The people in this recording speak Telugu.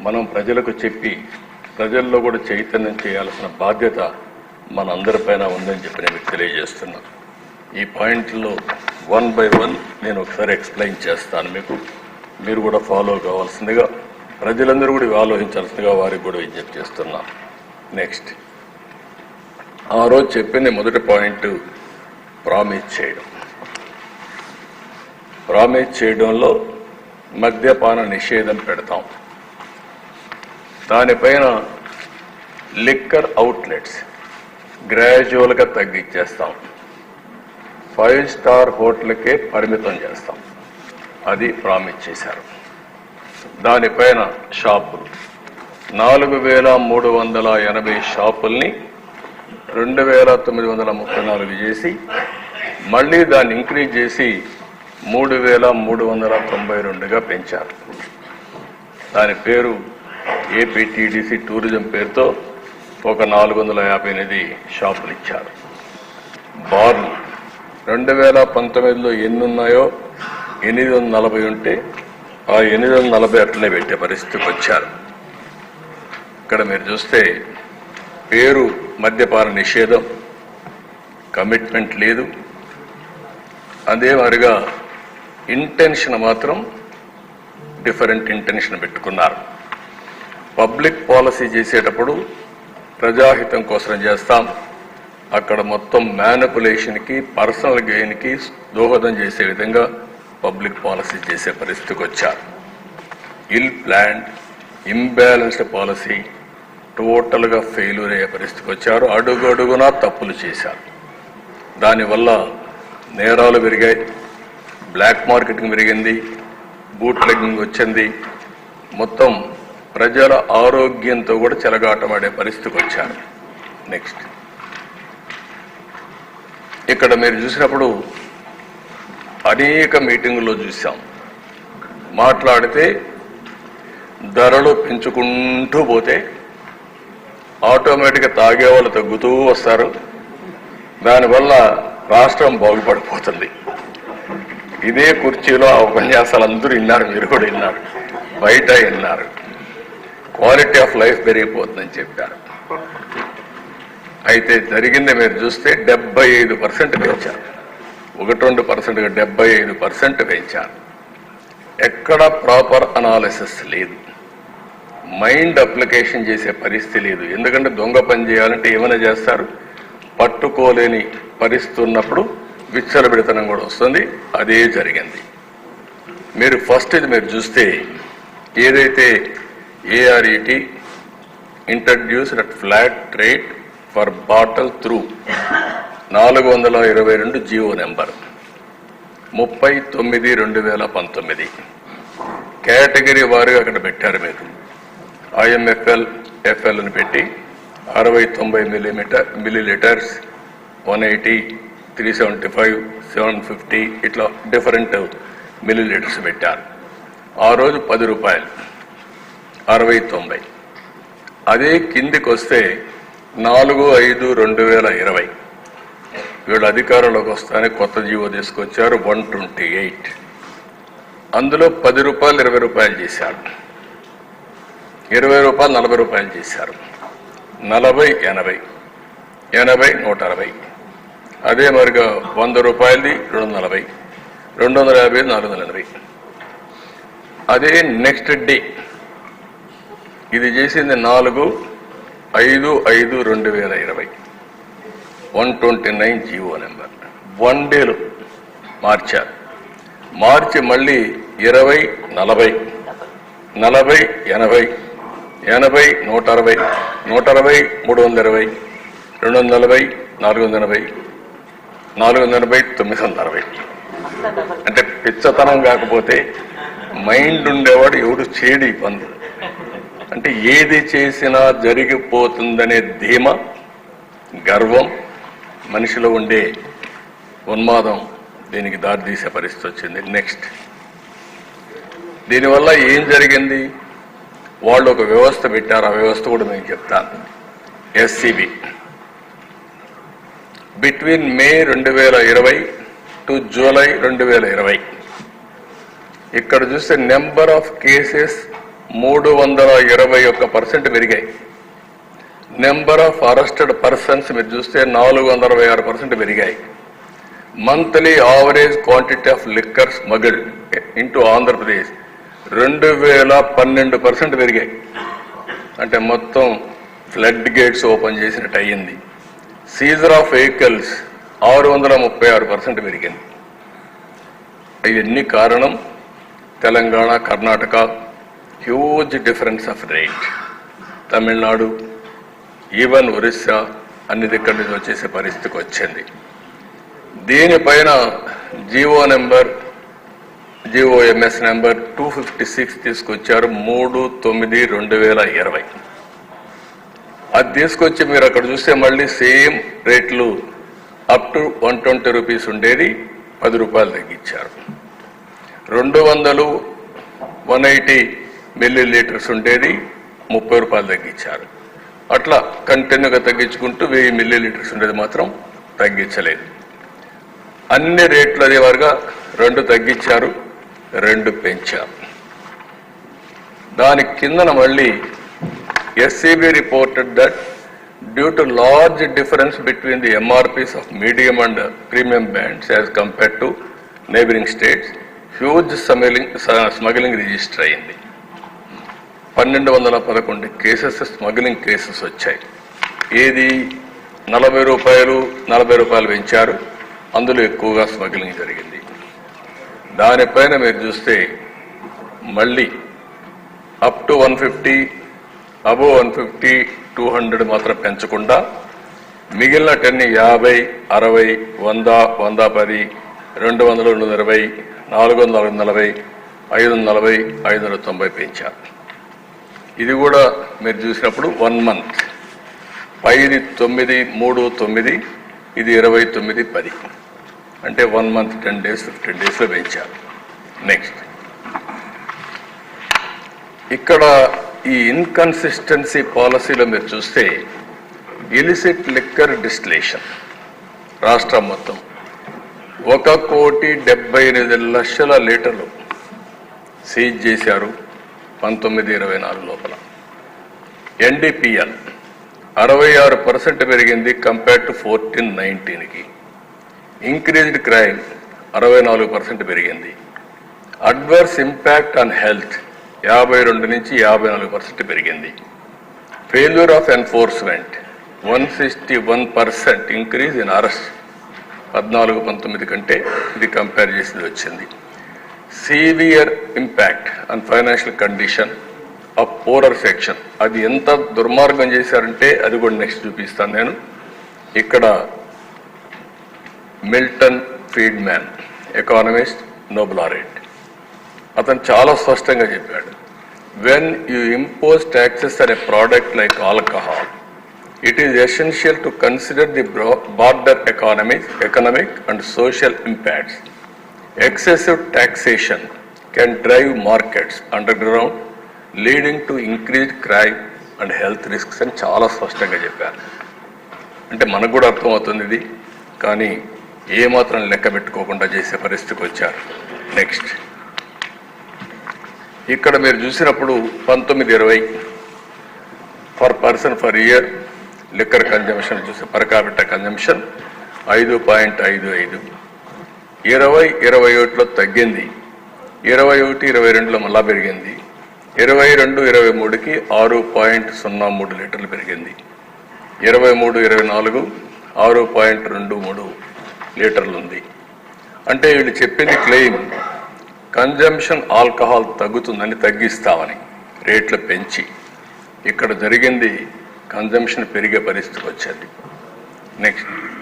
మనం ప్రజలకు చెప్పి ప్రజల్లో కూడా చైతన్యం చేయాల్సిన బాధ్యత మనందరిపైన ఉందని చెప్పి నేను మీకు తెలియజేస్తున్నా ఈ పాయింట్లో వన్ బై వన్ నేను ఒకసారి ఎక్స్ప్లెయిన్ చేస్తాను మీకు. మీరు కూడా ఫాలో కావాల్సిందిగా ప్రజలందరూ కూడా ఆలోచించాల్సిందిగా వారికి కూడా విజ్ఞప్తి చేస్తున్నాను నెక్స్ట్ ఆ రోజు చెప్పింది మొదటి పాయింట్ ప్రామిస్ చేయడం. ప్రామిస్ చేయడంలో మద్యపాన నిషేధం పెడతాం. దానిపైన లిక్కర్ అవుట్లెట్స్ గ్రాడ్యువల్గా తగ్గించేస్తాం ఫైవ్ స్టార్ హోటల్కే పరిమితం చేస్తాం. అది ప్రామిస్ చేశారు. దానిపైన షాపులు. నాలుగు వేల మూడు వందల ఎనభై షాపుల్ని రెండు వేల తొమ్మిది వందల ముప్పై నాలుగు చేసి మళ్ళీ దాన్ని ఇంక్రీజ్ చేసి మూడు వేల మూడు వందల తొంభై రెండుగా పెంచారు. దాని పేరు ఏపీటీడీసీ టూరిజం పేరుతో ఒక నాలుగు వందల యాభై ఎనిమిది షాపులు ఇచ్చారు. బార్లు రెండు వేల పంతొమ్మిదిలో ఎన్ని ఉన్నాయో ఎనిమిది వందల నలభై ఉంటే ఆ ఎనిమిది వందల నలభై అట్లనే పెట్టే పరిస్థితికి వచ్చారు. ఇక్కడ మీరు చూస్తే పేరు మద్యపాన నిషేధం కమిట్మెంట్ లేదు. అదే మాదిరిగా ఇంటెన్షన్ మాత్రం డిఫరెంట్ ఇంటెన్షన్ పెట్టుకున్నారు. పబ్లిక్ పాలసీ చేసేటప్పుడు ప్రజాహితం కోసం చేస్తాం. అక్కడ మొత్తం మ్యానిపులేషన్కి పర్సనల్ గెయిన్కి దోహదం చేసే విధంగా పబ్లిక్ పాలసీ చేసే పరిస్థితికి వచ్చారు. ఇల్ ప్లాన్డ్ ఇంబ్యాలెన్స్డ్ పాలసీ టోటల్గా ఫెయిల్యూర్ అయ్యే పరిస్థితికి వచ్చారు. అడుగడుగునా తప్పులు చేశారు. దానివల్ల నేరాలు పెరిగాయి బ్లాక్ మార్కెటింగ్ పెరిగింది బూట్ లెగ్గింగ్ వచ్చింది. మొత్తం ప్రజల ఆరోగ్యంతో కూడా చెలగాటమాడే పరిస్థితికి వచ్చారు నెక్స్ట్ ఇక్కడ మీరు చూసినప్పుడు అనేక మీటింగుల్లో చూసాం మాట్లాడితే ధరలు పెంచుకుంటూ పోతే ఆటోమేటిక్గా తాగే వాళ్ళు తగ్గుతూ వస్తారు. దానివల్ల రాష్ట్రం బాగుపడిపోతుంది. ఇదే కుర్చీలో ఆ ఉపన్యాసాలు అందరూ విన్నారు మీరు కూడా విన్నారు. బయట విన్నారు. క్వాలిటీ ఆఫ్ లైఫ్ పెరిగిపోతుందని చెప్పారు. అయితే జరిగింది మీరు చూస్తే డెబ్బై ఐదు పర్సెంట్ పెంచారు. ఒకటి రెండు పర్సెంట్గా డెబ్బై ఐదు పర్సెంట్ పెంచారు. ఎక్కడ ప్రాపర్ అనాలిసిస్ లేదు. మైండ్ అప్లికేషన్ చేసే పరిస్థితి లేదు. ఎందుకంటే దొంగ పని చేయాలంటే ఏమైనా చేస్తారు? పట్టుకోలేని పరిస్థితి ఉన్నప్పుడు విచ్చలబిడితనం కూడా వస్తుంది. అదే జరిగింది. మీరు ఫస్ట్ ఇది మీరు చూస్తే ఏదైతే ARET introduced at flat rate for bottle through నాలుగు వందల ఇరవై రెండు జియో నెంబర్. ముప్పై తొమ్మిది రెండు వేల పంతొమ్మిది. కేటగిరీ వారు అక్కడ పెట్టారు మీరు. ఐఎంఎఫ్ఎల్ ఎఫ్ఎల్ అని పెట్టి అరవై తొంభై millimetre millilitres one eighty three seventy five seven fifty ఇట్లా డిఫరెంట్ మిల్లీ లీటర్స్ పెట్టారు. ఆ రోజు పది రూపాయలు. అరవై తొంభై. అదే కిందికి వస్తే నాలుగు ఐదు రెండు వేల ఇరవై. వీళ్ళు అధికారంలోకి వస్తానే కొత్త జీవో తీసుకొచ్చారు వన్ ట్వంటీ ఎయిట్. అందులో పది రూపాయలు ఇరవై రూపాయలు చేశారు. ఇరవై రూపాయలు నలభై రూపాయలు చేశారు. నలభై ఎనభై. ఎనభై నూట అరవై. అదే మరిగా వంద రూపాయలది రెండు వందల నలభై రెండు వందల యాభై నాలుగు వందల ఎనభై. అదే నెక్స్ట్ డే. ఇది చేసింది నాలుగు ఐదు ఐదు రెండు వేల ఇరవై. One twenty nine GO number. One డేలో మార్చారు మార్చి మళ్ళీ ఇరవై నలభై నలభై ఎనభై ఎనభై నూట అరవై నూట అరవై మూడు వందల ఇరవై రెండు వందల నలభై నాలుగు వందల ఎనభై నాలుగు వందల ఎనభై తొమ్మిది వందల అరవై. అంటే పిచ్చతనం కాకపోతే మైండ్ ఉండేవాడు ఎవడు చేయడు ఈ పనులు అంటే ఏది చేసినా జరిగిపోతుందనే ధీమ గర్వం మనిషిలో ఉండే ఉన్మాదం దీనికి దారితీసే పరిస్థితి వచ్చింది. నెక్స్ట్ దీనివల్ల ఏం జరిగింది? వాళ్ళు ఒక వ్యవస్థ పెట్టారు. ఆ వ్యవస్థ కూడా నేను చెప్తాను ఎస్సిబి బిట్వీన్ మే రెండు వేల ఇరవై టు జూలై రెండు వేల ఇరవై. ఇక్కడ చూస్తే నెంబర్ ఆఫ్ కేసెస్ మూడు వందల ఇరవై ఒక్క పర్సెంట్ పెరిగాయి. నెంబర్ ఆఫ్ అరెస్టెడ్ పర్సన్స్ మీరు చూస్తే నాలుగు వందల అరవై ఆరు పర్సెంట్ పెరిగాయి. Monthly average quantity of liquor smuggled into Andhra Pradesh రెండు వేల పన్నెండు పర్సెంట్ పెరిగాయి. అంటే మొత్తం ఫ్లడ్ గేట్స్ ఓపెన్ చేసినట్టు అయ్యింది. సీజర్ ఆఫ్ వెహికల్స్ ఆరు వందల ముప్పై ఆరు పర్సెంట్ పెరిగింది. ఇవన్నీ కారణం? Telangana Karnataka huge difference of rate Tamil Nadu even Orissa అన్ని దగ్గర నుంచి వచ్చేసే పరిస్థితికి వచ్చింది. దీనిపైన GO number GOMS number two fifty six తీసుకొచ్చారు మూడు తొమ్మిది రెండు వేల ఇరవై. అది తీసుకొచ్చి మీరు అక్కడ చూస్తే మళ్ళీ సేమ్ రేట్లు up to one twenty rupees ఉండేది పది రూపాయలు తగ్గించారు. రెండు వందలు వన్ ఎయిటీ మిల్లీ లీటర్స్ ఉండేది ముప్పై రూపాయలు తగ్గించారు. అట్లా కంటిన్యూగా తగ్గించుకుంటూ వెయ్యి మిల్లీ లీటర్స్ ఉండేది మాత్రం తగ్గించలేదు. అన్ని రేట్లు అదే వారుగా రెండు తగ్గించారు రెండు పెంచారు. దాని కిందన మళ్ళీ SCB reported that due to large difference between the MRPs of medium and premium brands as compare to neighbouring states huge smuggling smuggling register అయింది. పన్నెండు వందల పదకొండు కేసెస్ స్మగ్లింగ్ కేసెస్ వచ్చాయి. ఏది నలభై రూపాయలు నలభై రూపాయలు పెంచారు. అందులో ఎక్కువగా స్మగ్లింగ్ జరిగింది. దానిపైన మీరు చూస్తే మళ్ళీ up to one fifty above one fifty two hundred మాత్రం పెంచకుండా మిగిలిన టెన్ యాభై అరవై వంద వంద పది రెండు వందల రెండు వందల ఇరవై నాలుగు వందల నలభై ఐదు వందల నలభై ఐదు వందల తొంభై పెంచారు. ఇది కూడా మీరు చూసినప్పుడు వన్ మంత్ పైది తొమ్మిది మూడు తొమ్మిది ఇది ఇరవై తొమ్మిది పది. అంటే one month ten days fifteen డేస్లో పెంచారు నెక్స్ట్ ఇక్కడ ఈ ఇన్కన్సిస్టెన్సీ పాలసీలో మీరు చూస్తే ఇలిసిట్ లిక్కర్ డిస్టిలేషన్ రాష్ట్రం మొత్తం. ఒక కోటి డెబ్బై ఎనిమిది లక్షల లీటర్లు సీజ్ చేశారు. పంతొమ్మిది ఇరవై నాలుగు లోపల. ఎన్డీపీఎల్ అరవై ఆరు పర్సెంట్ పెరిగింది కంపేర్ టు ఫోర్టీన్ నైన్టీన్కి. ఇంక్రీజ్డ్ క్రైమ్ అరవై నాలుగు పర్సెంట్ పెరిగింది. అడ్వర్స్ ఇంపాక్ట్ ఆన్ హెల్త్ యాభై రెండు నుంచి యాభై నాలుగు పర్సెంట్ పెరిగింది. Failure of enforcement one sixty one percent increase in arrest. పద్నాలుగు పంతొమ్మిది కంటే ఇది కంపేర్ చేసింది వచ్చింది. Severe impact and financial condition of poorer section అది ఎంత దుర్మార్గం చేశారంటే అది కూడా నెక్స్ట్ చూపిస్తాను నేను. ఇక్కడ మిల్టన్ ఫీడ్మ్యాన్ ఎకానమిస్ట్ నోబులారెట్ అతను చాలా స్పష్టంగా చెప్పాడు వెన్ యూ ఇంపోజ్ ట్యాక్సెస్ అనే product like alcohol it is essential to consider the border economic economic and social impacts excessive taxation can drive markets underground leading to increase crime and health risks అని చాలా స్పష్టంగా చెప్పారు. అంటే మనకు కూడా అర్థమవుతుంది ఇది. కానీ ఏమాత్రం లెక్క పెట్టుకోకుండా చేసే పరిస్థితికి వచ్చారు. నెక్స్ట్ ఇక్కడ మీరు చూసినప్పుడు పంతొమ్మిది ఇరవై for person for year liquor consumption చూస్తే పర్ క్యాపిటల్ కన్జంప్షన్ ఐదు పాయింట్ ఐదు ఐదు. ఇరవై ఇరవై ఒకటిలో తగ్గింది. ఇరవై ఒకటి ఇరవై రెండులో మళ్ళా పెరిగింది. ఇరవై రెండు ఇరవై మూడుకి ఆరు పాయింట్ సున్నా మూడు లీటర్లు పెరిగింది. ఇరవై మూడు ఇరవై నాలుగు ఆరు పాయింట్ రెండు మూడు లీటర్లు ఉంది. అంటే వీళ్ళు చెప్పింది క్లెయిమ్. కన్జంప్షన్ ఆల్కహాల్ తగ్గుతుందని తగ్గిస్తామని రేట్లు పెంచి. ఇక్కడ జరిగింది కన్జంప్షన్ పెరిగే పరిస్థితికి వచ్చింది. నెక్స్ట్.